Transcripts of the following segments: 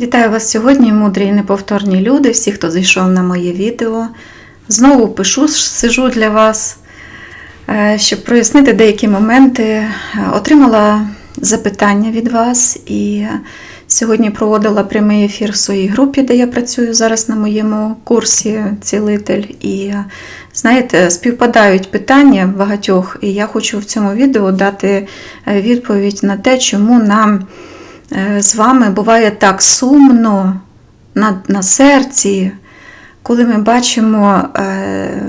Вітаю вас сьогодні, мудрі і неповторні люди, всі, хто зайшов на моє відео. Знову пишу, сижу для вас, е, щоб прояснити деякі моменти. Е, Отримала запитання від вас і сьогодні проводила прямий ефір в своїй групі, де я працюю зараз на моєму курсі цілитель. І знаєте, співпадають питання багатьох, і я хочу в цьому відео дати е, відповідь на те, чому нам е, з вами буває так сумно на, на серці, коли ми бачимо, е,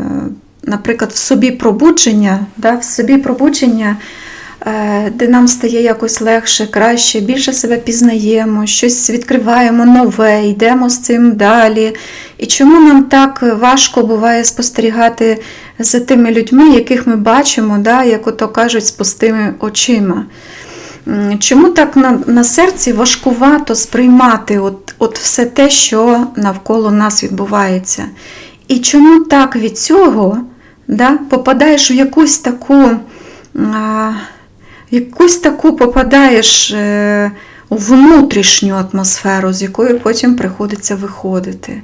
наприклад, в собі пробудження, да, в собі пробудження, е, де нам стає якось легше, краще, більше себе пізнаємо, щось відкриваємо нове, йдемо з цим далі. І чому нам так важко буває спостерігати за тими людьми, яких ми бачимо, да, як ото кажуть, з пустими очима? Чому так на, на серці важкувато сприймати от, от все те, що навколо нас відбувається? І чому так від цього да, попадаєш в якусь таку, а, якусь таку попадаєш е, у внутрішню атмосферу, з якої потім приходиться виходити,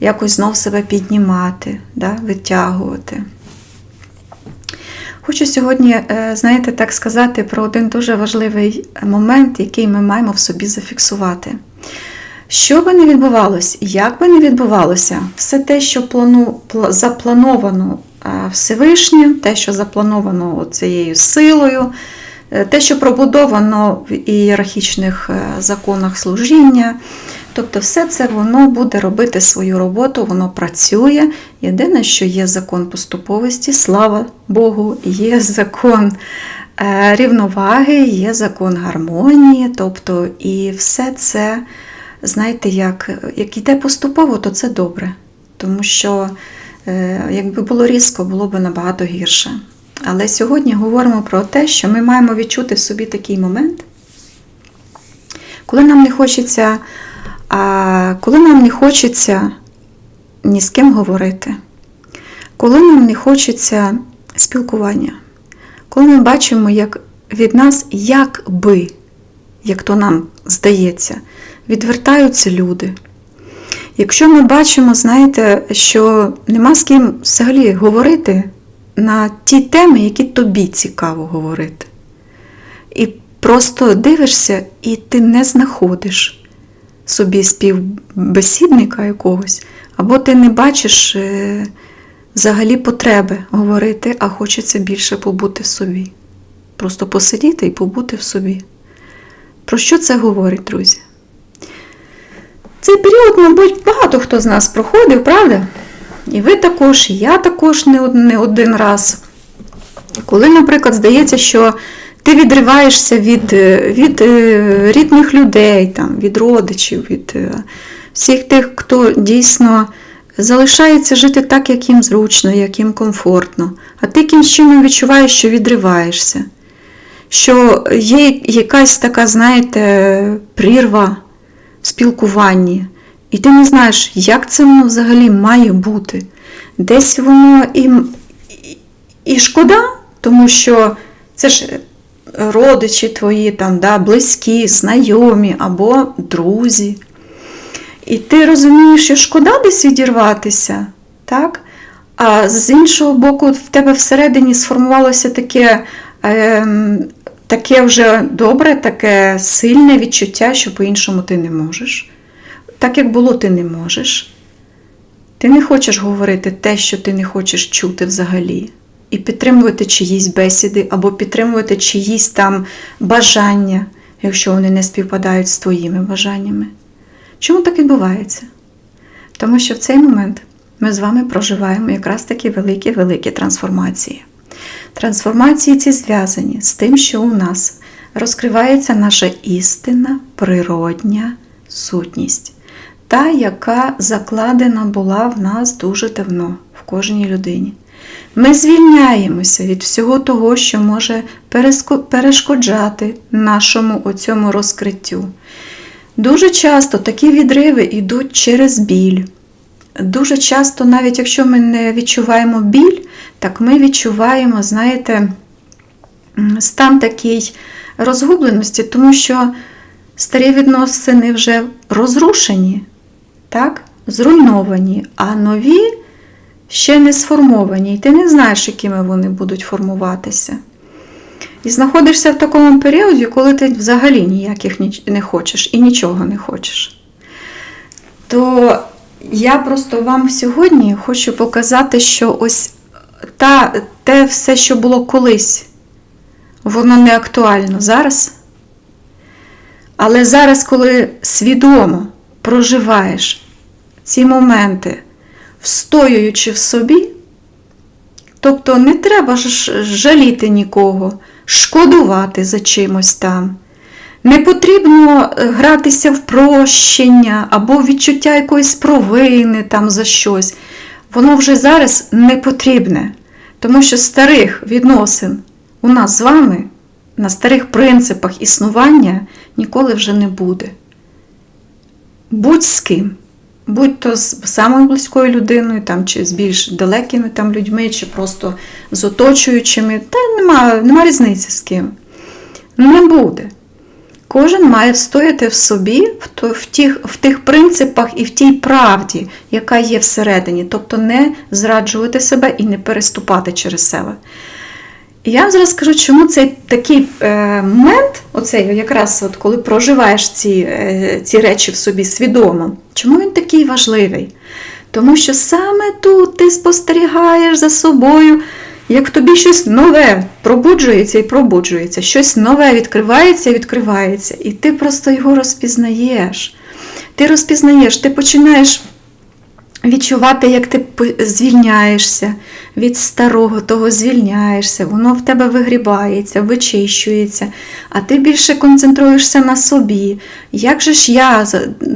якось знов себе піднімати, да, витягувати? Хочу сьогодні, е, знаєте, так сказати про один дуже важливий момент, який ми маємо в собі зафіксувати. Що би не відбувалося, як би не відбувалося, все те, що плану, заплановано е, Всевишнім, те, що заплановано цією силою, е, те, що пробудовано в ієрархічних законах служіння, тобто все це воно буде робити свою роботу, воно працює. Єдине, що є закон поступовості, слава Богу, є закон е, рівноваги, є закон гармонії, тобто і все це, знаєте, як, як йде поступово, то це добре. Тому що е, якби було різко, було б набагато гірше. Але сьогодні говоримо про те, що ми маємо відчути в собі такий момент, коли нам не хочеться, а, коли нам не хочеться ні з ким говорити, коли нам не хочеться спілкування, коли ми бачимо, як від нас якби, як то нам здається, відвертаються люди. Якщо ми бачимо, знаєте, що нема з ким взагалі говорити на ті теми, які тобі цікаво говорити. І просто дивишся, і ти не знаходиш собі співбесідника якогось, або ти не бачиш е, взагалі потреби говорити, а хочеться більше побути в собі. Просто посидіти і побути в собі. Про що це говорить, друзі? Цей період, мабуть, багато хто з нас проходив, правда? І ви також, і я також не один раз. Коли, наприклад, здається, що ти відриваєшся від, е, від е, рідних людей, там, від родичів, від е, всіх тих, хто дійсно залишається жити так, як їм зручно, як їм комфортно, а ти якимсь чином відчуваєш, що відриваєшся, що є якась така, знаєте, прірва в спілкуванні, і ти не знаєш, як це воно взагалі має бути. Десь воно і, і, і шкода, тому що це ж родичі твої, там, да, близькі, знайомі або друзі. І ти розумієш, що шкода десь відірватися, так? А з іншого боку, в тебе всередині сформувалося таке, ем, таке вже добре, таке сильне відчуття, що по-іншому ти не можеш. Так як було, ти не можеш. Ти не хочеш говорити те, що ти не хочеш чути взагалі, і підтримувати чиїсь бесіди, або підтримувати чиїсь там бажання, якщо вони не співпадають з твоїми бажаннями. Чому так відбувається? Тому що в цей момент ми з вами проживаємо якраз такі великі-великі трансформації. Трансформації ці зв'язані з тим, що у нас розкривається наша істинна природня сутність, та, яка закладена була в нас дуже давно, в кожній людині. Ми звільняємося від всього того, що може перешкоджати нашому оцьому розкриттю. Дуже часто такі відриви йдуть через біль. Дуже часто, навіть якщо ми не відчуваємо біль, так ми відчуваємо, знаєте, стан такий розгубленості, тому що старі відносини вже розрушені, так? зруйновані, а нові ще не сформовані, і ти не знаєш, якими вони будуть формуватися. І знаходишся в такому періоді, коли ти взагалі ніяких не хочеш і нічого не хочеш. То я просто вам сьогодні хочу показати, що ось та, те все, що було колись, воно не актуально зараз. Але зараз, коли свідомо проживаєш ці моменти, встоюючи в собі, тобто не треба жаліти нікого, шкодувати за чимось там. Не потрібно е, гратися в прощення або відчуття якоїсь провини там за щось. Воно вже зараз не потрібне, тому що старих відносин у нас з вами на старих принципах існування ніколи вже не буде. Будь з ким, будь то з самою близькою людиною, там, чи з більш далекими там, людьми, чи просто з оточуючими, та нема, нема різниці з ким. Не буде. Кожен має встояти в собі, в, тих, в тих принципах і в тій правді, яка є всередині, тобто не зраджувати себе і не переступати через себе. І я вам зараз скажу, чому цей такий е, момент, оцей якраз от коли проживаєш ці, е, ці речі в собі свідомо, чому він такий важливий? Тому що саме тут ти спостерігаєш за собою, як в тобі щось нове пробуджується і пробуджується, щось нове відкривається і відкривається, і ти просто його розпізнаєш. Ти розпізнаєш, ти починаєш відчувати, як ти звільняєшся від старого, того звільняєшся, воно в тебе вигрібається, вичищується, а ти більше концентруєшся на собі. Як же ж я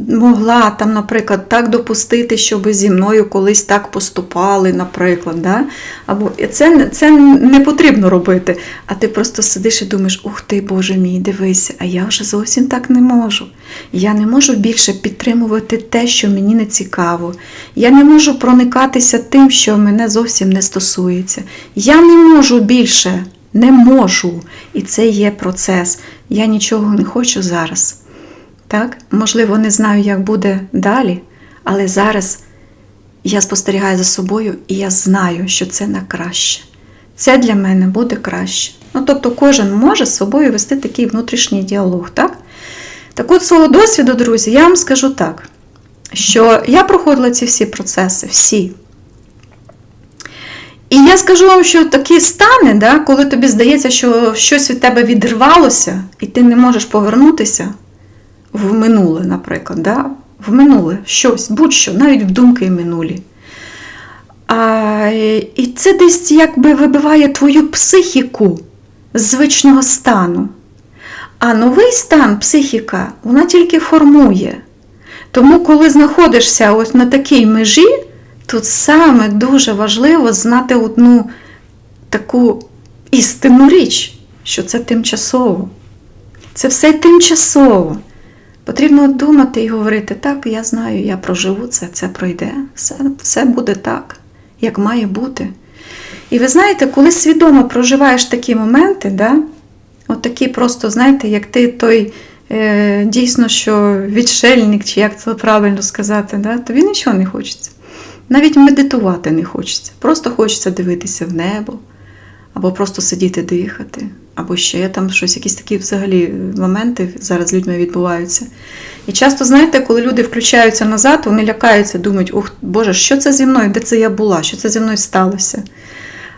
могла там, наприклад, так допустити, щоб зі мною колись так поступали, наприклад. Да? Або це, це не потрібно робити. А ти просто сидиш і думаєш, ух ти, Боже мій, дивися, а я вже зовсім так не можу. Я не можу більше підтримувати те, що мені не цікаво. Я не можу проникатися тим, що мене зовсім не стосується. Я не можу більше, не можу. І це є процес. Я нічого не хочу зараз. Так? Можливо, не знаю, як буде далі, але зараз я спостерігаю за собою і я знаю, що це на краще. Це для мене буде краще. Ну, тобто, кожен може з собою вести такий внутрішній діалог, так? Так от свого досвіду, друзі, я вам скажу так, що я проходила ці всі процеси, всі. І я скажу вам, що такі стани, да, коли тобі здається, що щось від тебе відривалося, і ти не можеш повернутися в минуле, наприклад, да? в минуле щось, будь-що, навіть в думки минулі. А, і це десь якби вибиває твою психіку з звичного стану. А новий стан психіка вона тільки формує. Тому, коли знаходишся ось на такій межі, тут саме дуже важливо знати одну таку істинну річ, що це тимчасово. Це все тимчасово. Потрібно думати і говорити, так, я знаю, я проживу це, це пройде, все, все буде так, як має бути. І ви знаєте, коли свідомо проживаєш такі моменти, да, от просто, знаєте, як ти той е, дійсно, що відшельник, чи як це правильно сказати, да, тобі нічого не хочеться. Навіть медитувати не хочеться. Просто хочеться дивитися в небо, або просто сидіти дихати, або ще там щось, якісь такі взагалі моменти зараз з людьми відбуваються. І часто, знаєте, коли люди включаються назад, вони лякаються, думають, ух, Боже, що це зі мною, де це я була, що це зі мною сталося.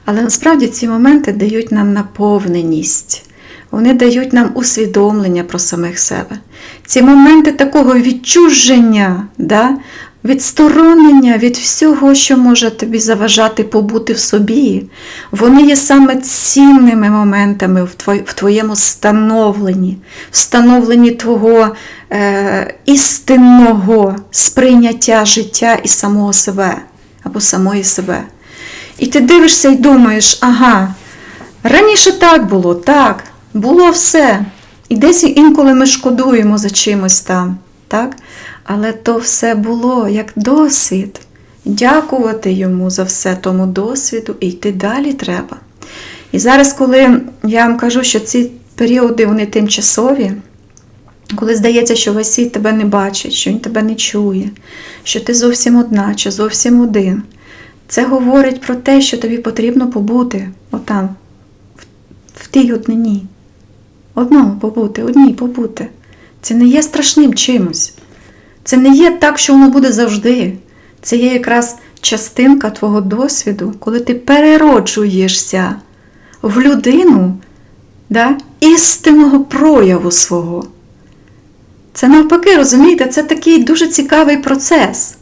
Але насправді ці моменти дають нам наповненість. Вони дають нам усвідомлення про самих себе. Ці моменти такого відчуження, да, відсторонення від всього, що може тобі заважати побути в собі, вони є саме цінними моментами в твоєму становленні, в становленні твого е, істинного сприйняття життя і самого себе або самої себе. І ти дивишся і думаєш, ага, раніше так було, так, було все. І десь інколи ми шкодуємо за чимось там, так? Але то все було як досвід. Дякувати йому за все тому досвіду і йти далі треба. І зараз, коли я вам кажу, що ці періоди вони тимчасові, коли здається, що весь світ тебе не бачить, що він тебе не чує, що ти зовсім одна чи зовсім один. Це говорить про те, що тобі потрібно побути отам, в, тій однині. Одному побути, одній побути. Це не є страшним чимось. Це не є так, що воно буде завжди. Це є якраз частинка твого досвіду, коли ти перероджуєшся в людину да, істинного прояву свого. Це навпаки, розумієте, це такий дуже цікавий процес.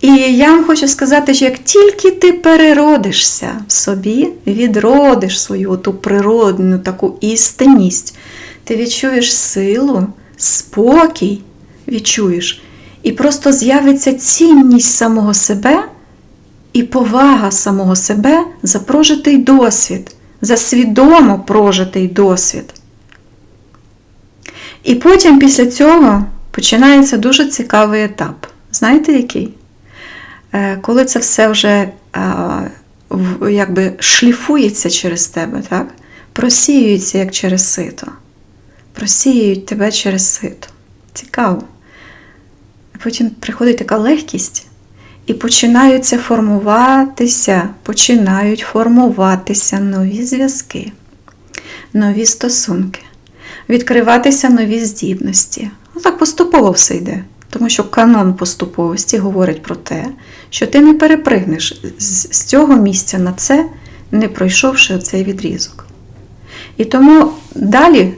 І я вам хочу сказати, що як тільки ти переродишся в собі, відродиш свою ту природну таку істинність, ти відчуєш силу, спокій, відчуєш, і просто з'явиться цінність самого себе і повага самого себе за прожитий досвід, за свідомо прожитий досвід. І потім після цього починається дуже цікавий етап. Знаєте який? Е, Коли це все вже якби шліфується через тебе, так? просіюється як через сито. Просіюють тебе через сито. Цікаво. Потім приходить така легкість, і починаються формуватися, починають формуватися нові зв'язки, нові стосунки, відкриватися нові здібності. Ну, так поступово все йде. Тому що канон поступовості говорить про те, що ти не перепригнеш з цього місця на це, не пройшовши цей відрізок. І тому далі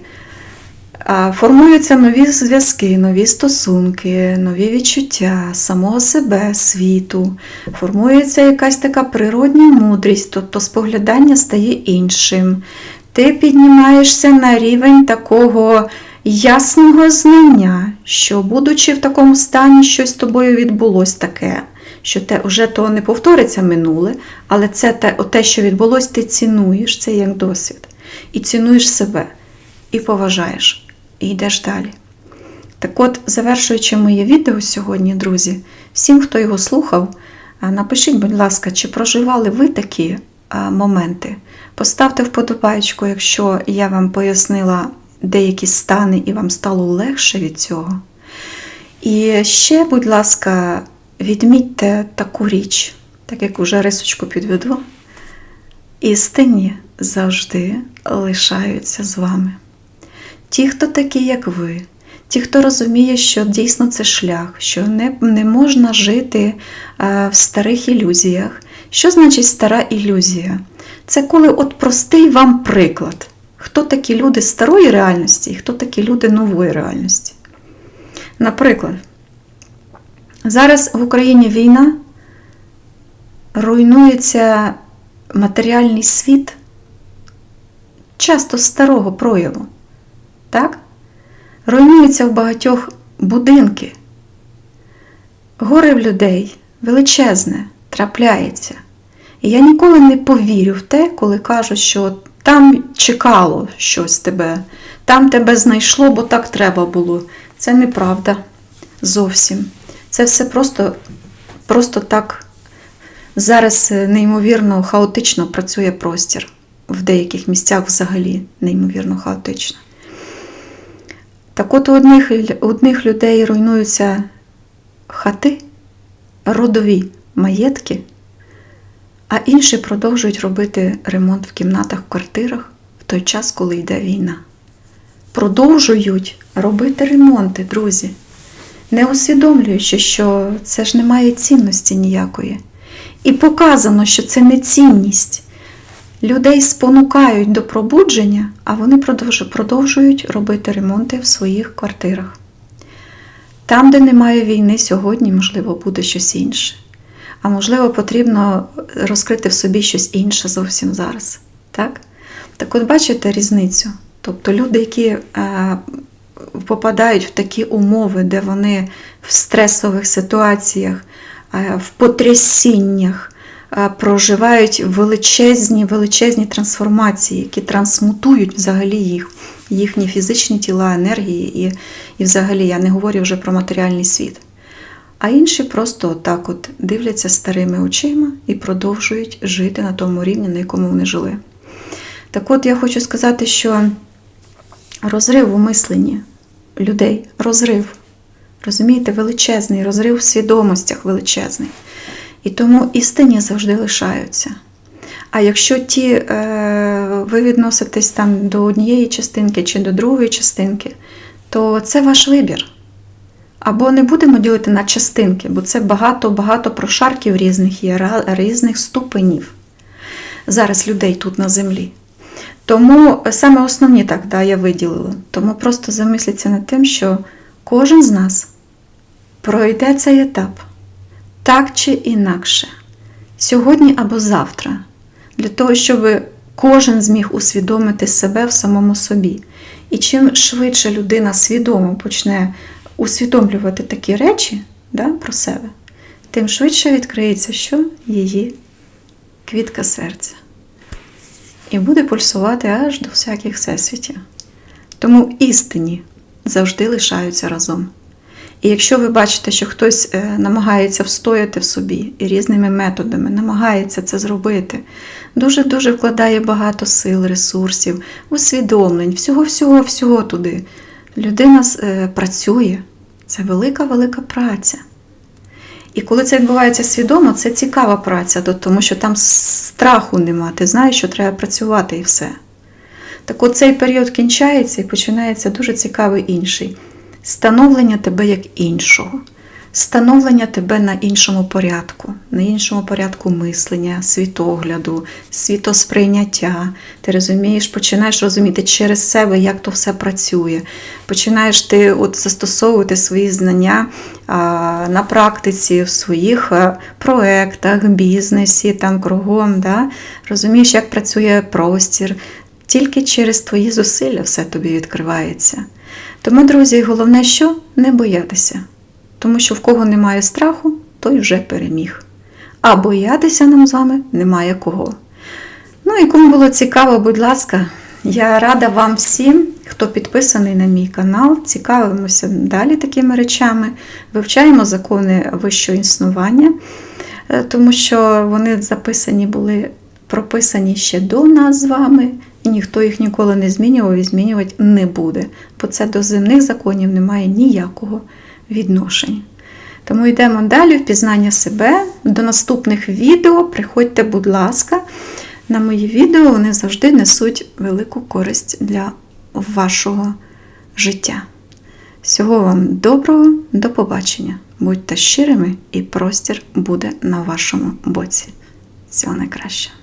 формуються нові зв'язки, нові стосунки, нові відчуття самого себе, світу. Формується якась така природня мудрість, тобто споглядання стає іншим. Ти піднімаєшся на рівень такого ясного знання, що, будучи в такому стані, щось з тобою відбулось таке, що те вже то не повториться минуле, але це те, те, що відбулось, ти цінуєш це як досвід. І цінуєш себе, і поважаєш, і йдеш далі. Так от, завершуючи моє відео сьогодні, друзі, всім, хто його слухав, напишіть, будь ласка, чи проживали ви такі моменти. Поставте вподобайку, якщо я вам пояснила деякі стани і вам стало легше від цього. І ще, будь ласка, відмітьте таку річ, так як уже рисочку підведу. Істинні завжди лишаються з вами. Ті, хто такі, як ви, ті, хто розуміє, що дійсно це шлях, що не, не можна жити е, в старих ілюзіях. Що значить стара ілюзія? Це коли от простий вам приклад. Хто такі люди старої реальності і хто такі люди нової реальності. Наприклад, зараз в Україні війна, руйнується матеріальний світ часто старого прояву. Так? Руйнуються в багатьох будинки. Горе в людей величезне трапляється. І я ніколи не повірю в те, коли кажуть, що там чекало щось тебе, там тебе знайшло, бо так треба було. Це неправда зовсім. Це все просто, просто так зараз неймовірно хаотично працює простір. В деяких місцях взагалі неймовірно хаотично. Так от у одних, одних людей руйнуються хати, родові маєтки, а інші продовжують робити ремонт в кімнатах, в квартирах в той час, коли йде війна. Продовжують робити ремонти, друзі, не усвідомлюючи, що це ж не має цінності ніякої. І показано, що це не цінність. Людей спонукають до пробудження, а вони продовжують робити ремонти в своїх квартирах. Там, де немає війни сьогодні, можливо, буде щось інше. А можливо, потрібно розкрити в собі щось інше зовсім зараз. Так, так от бачите різницю? Тобто люди, які е, попадають в такі умови, де вони в стресових ситуаціях, е, в потрясіннях, проживають величезні, величезні трансформації, які трансмутують взагалі їх, їхні фізичні тіла, енергії, і, і взагалі я не говорю вже про матеріальний світ. А інші просто так от дивляться старими очима і продовжують жити на тому рівні, на якому вони жили. Так от я хочу сказати, що розрив у мисленні людей розрив. Розумієте, величезний розрив в свідомостях величезний. І тому істинні завжди лишаються. А якщо ті е, ви відноситесь там до однієї частинки чи до другої частинки, то це ваш вибір. Або не будемо ділити на частинки, бо це багато-багато прошарків різних є, різних ступенів зараз людей тут на землі. Тому саме основні так да, я виділила. Тому просто замисліться над тим, що кожен з нас пройде цей етап так чи інакше, сьогодні або завтра, для того, щоб кожен зміг усвідомити себе в самому собі. І чим швидше людина свідомо почне усвідомлювати такі речі да, про себе, тим швидше відкриється, що її квітка серця. І буде пульсувати аж до всяких всесвітів. Тому істинні завжди лишаються разом. І якщо ви бачите, що хтось е, намагається встояти в собі і різними методами намагається це зробити, дуже-дуже вкладає багато сил, ресурсів, усвідомлень, всього-всього-всього туди. Людина е, працює. Це велика-велика праця. І коли це відбувається свідомо, це цікава праця, тому що там страху нема. Ти знаєш, що треба працювати і все. Так от цей період кінчається і починається дуже цікавий інший. Становлення тебе як іншого, становлення тебе на іншому порядку, на іншому порядку мислення, світогляду, світосприйняття. Ти розумієш, починаєш розуміти через себе, як то все працює. Починаєш ти от застосовувати свої знання на практиці, в своїх а, проектах, бізнесі, там кругом. Да? Розумієш, як працює простір. Тільки через твої зусилля все тобі відкривається. Тому, друзі, головне, що не боятися. Тому що в кого немає страху, той вже переміг. А боятися нам з вами немає кого. Ну і кому було цікаво, будь ласка, я рада вам всім, хто підписаний на мій канал, цікавимося далі такими речами, вивчаємо закони вищого існування, е, тому що вони записані були, прописані ще до нас з вами, і ніхто їх ніколи не змінював і змінювати не буде, бо це до земних законів немає ніякого відношення. Тому йдемо далі в пізнання себе. До наступних відео приходьте, будь ласка, на мої відео вони завжди несуть велику користь для вашого життя. Всього вам доброго, до побачення. Будьте щирими, і простір буде на вашому боці. Всього найкращого.